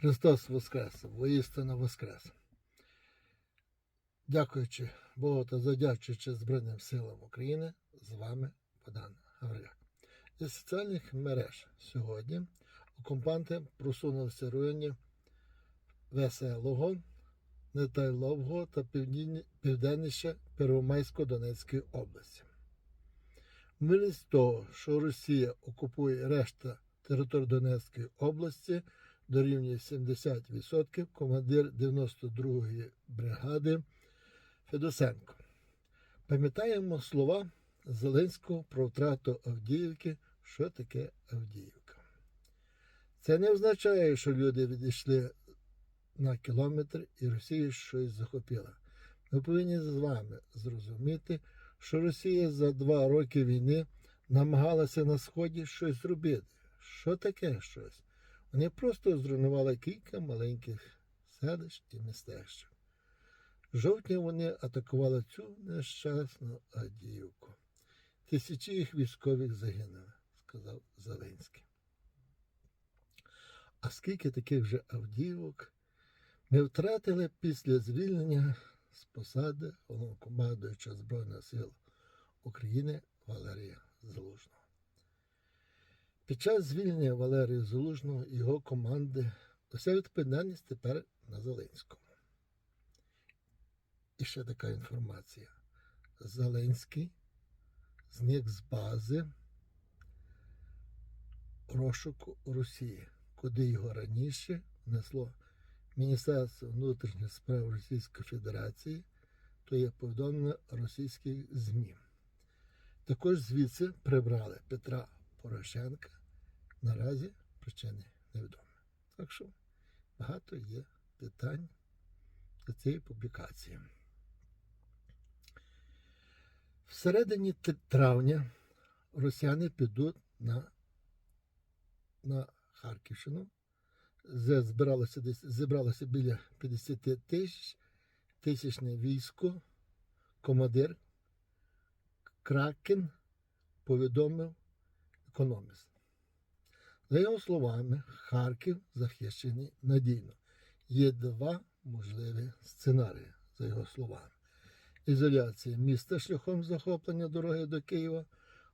Христос Воскрес, воістину Воскрес. Дякуючи Богу та задячуючи Збройним силам України, з вами Богдан Гавриляк. Зі соціальних мереж сьогодні окупанти просунулися районі Веселого, Нетайлового та південніше Первомайсько-Донецької області. Милість того, що Росія окупує решта території Донецької області, дорівнює 70%, командир 92-ї бригади Федосенко. Пам'ятаємо слова Зеленського про втрату Авдіївки, що таке Авдіївка. Це не означає, що люди відійшли на кілометр і Росія щось захопила. Ми повинні з вами зрозуміти, що Росія за два роки війни намагалася на Сході щось зробити. Що таке щось? Вони просто зруйнували кілька маленьких селищ і містечок. В жовтні вони атакували цю нещасну Адіївку. Тисячі їх військових загинули, сказав Зеленський. А скільки таких же Авдіївок ми втратили після звільнення з посади головнокомандуючого Збройних сил України Валерія Залужного. Під час звільнення Валерія Залужного і його команди уся відповідальність тепер на Зеленському. І ще така інформація. Зеленський зник з бази розшуку Росії, куди його раніше внесло Міністерство внутрішніх справ Російської Федерації, то є повідомлено російських ЗМІ. Також звідси прибрали Петра Порошенка. Наразі причини невідомі. Так що багато є питань до цієї публікації. Всередині т- травня росіяни підуть на, на Харківщину. Збиралося зібралося біля 50 тисяч тисячне військо. Командир Кракен повідомив економіст. За його словами, Харків захищений надійно. Є два можливі сценарії, за його словами. Ізоляція міста шляхом захоплення дороги до Києва,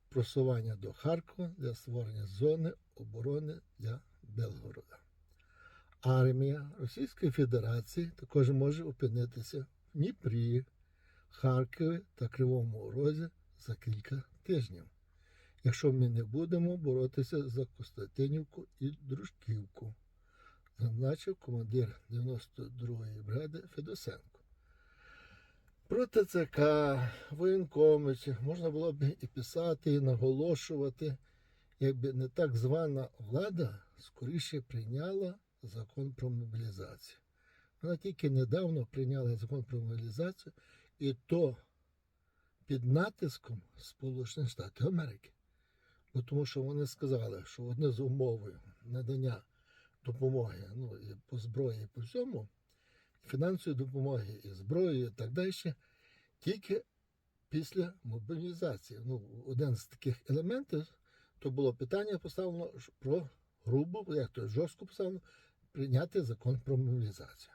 просування до Харкова для створення зони оборони для Белгорода. Армія Російської Федерації також може опинитися в Дніпрі, Харкові та Кривому Розі за кілька тижнів якщо ми не будемо боротися за Костянтинівку і Дружківку, зазначив командир 92-ї бригади Федосенко. Про ТЦК, воєнкомичів можна було б і писати, і наголошувати, якби не так звана влада скоріше прийняла закон про мобілізацію. Вона тільки недавно прийняла закон про мобілізацію, і то під натиском Сполучених Штатів Америки. Бо тому що вони сказали, що одне з умовою надання допомоги ну, і по зброї, і по всьому, фінансової допомоги і зброї, і так далі, тільки після мобілізації. Ну, один з таких елементів то було питання поставлено про грубо, як то жорстко поставлено, прийняти закон про мобілізацію.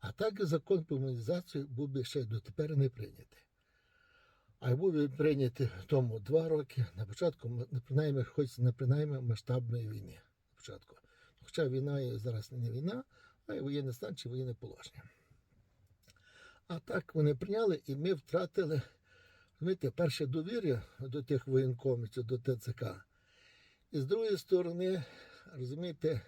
А так закон про мобілізацію був би ще дотепер не прийнятий. А був він прийнятий тому два роки на початку, принаймні, хоч не принаймні масштабної війни. На початку. Хоча війна зараз не війна, а й воєнний стан чи воєнне положення. А так вони прийняли, і ми втратили розумієте, перше довір'я до тих воєнкомів, до ТЦК. І з другої сторони, розумієте,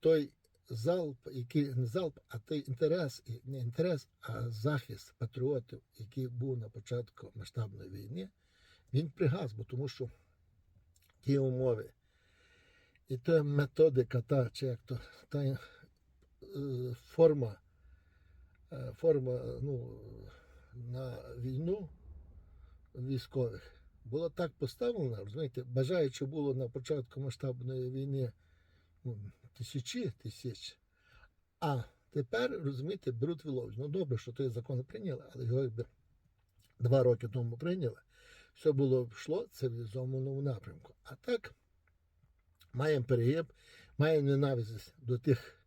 той залп, який не залп, а той інтерес, не інтерес, а захист патріотів, який був на початку масштабної війни, він пригас, бо тому що ті умови і та методика, та, чи як то, та е, форма, е, форма ну, на війну військових була так поставлена, розумієте, бажаючи було на початку масштабної війни ну, тисячі тисяч. А тепер, розумієте, беруть виловлюють. Ну добре, що той закон прийняли, але його якби два роки тому прийняли. Все було йшло цивілізованому напрямку. А так маємо перегиб, маємо ненависть до тих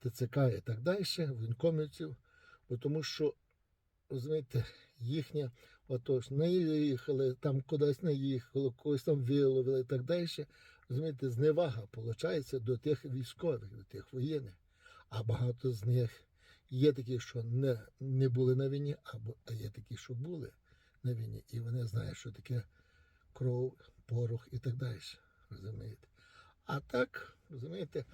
ТЦК і так далі, воєнкомівців, тому що, розумієте, їхня, отож, не їхали, там кудись не їхали, когось там виловили і так далі. Розумієте, зневага виходить до тих військових, до тих воєнних. А багато з них є такі, що не, не були на війні, або а є такі, що були на війні, і вони знають, що таке кров, порох і так далі. Розумієте? А так, розумієте,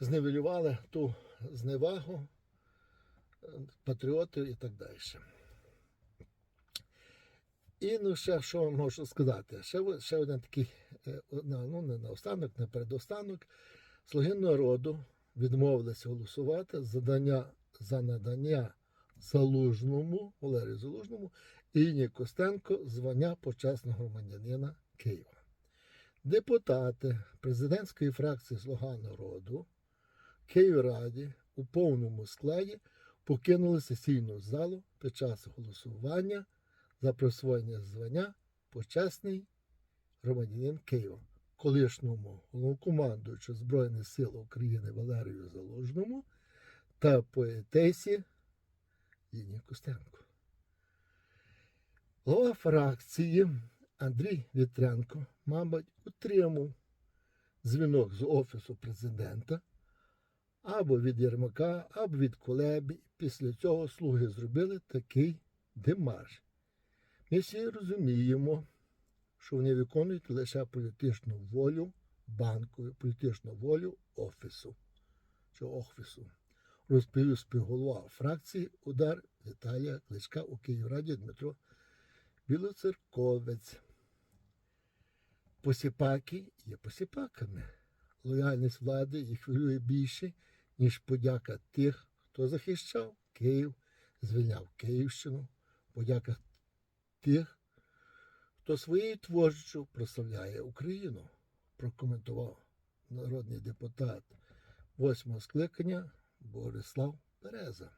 зневелювали ту зневагу патріотів і так далі. І ну, ще що вам можу сказати? Ще, ще один такий, е, ну не наостанок, не передостанок. Слуги народу відмовилися голосувати задання, за надання Залужному, Валерію Залужному і Інні Костенко звання почесного громадянина Києва. Депутати президентської фракції Слуга народу Київраді у повному складі покинули сесійну залу під час голосування за присвоєння звання почесний громадянин Києва, колишньому головнокомандуючу Збройних сил України Валерію Залужному та поетесі Іні Костенко. Голова фракції Андрій Вітренко, мабуть, отримав дзвінок з Офісу президента або від Єрмака, або від Колебі. Після цього слуги зробили такий демарш. Ми всі розуміємо, що вони виконують лише політичну волю банку, політичну волю офісу чи офісу. Розповів співголова фракції удар Віталія Кличка у Київраді Дмитро Білоцерковець. Посіпаки є посіпаками. Лояльність влади їх хвилює більше, ніж подяка тих, хто захищав Київ, звільняв Київщину, подяка тих, хто своєю творчістю прославляє Україну, прокоментував народний депутат восьмого скликання Борислав Береза.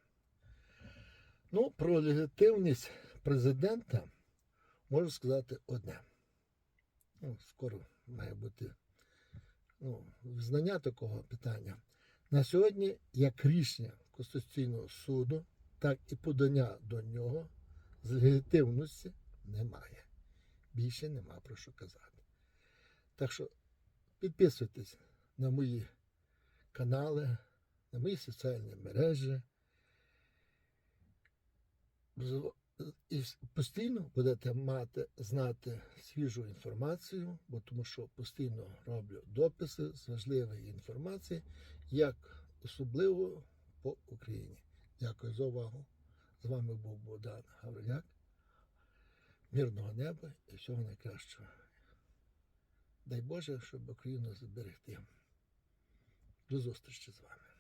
Ну, про легітимність президента можу сказати одне. Ну, скоро має бути ну, визнання такого питання. На сьогодні, як рішення Конституційного суду, так і подання до нього з легітимності немає. Більше нема про що казати. Так що підписуйтесь на мої канали, на мої соціальні мережі. І постійно будете мати знати свіжу інформацію, бо тому що постійно роблю дописи з важливої інформації, як особливо по Україні. Дякую за увагу. З вами був Богдан Гавриляк. Мирного неба і всього найкращого. Дай Боже, щоб Україну зберегти. До зустрічі з вами.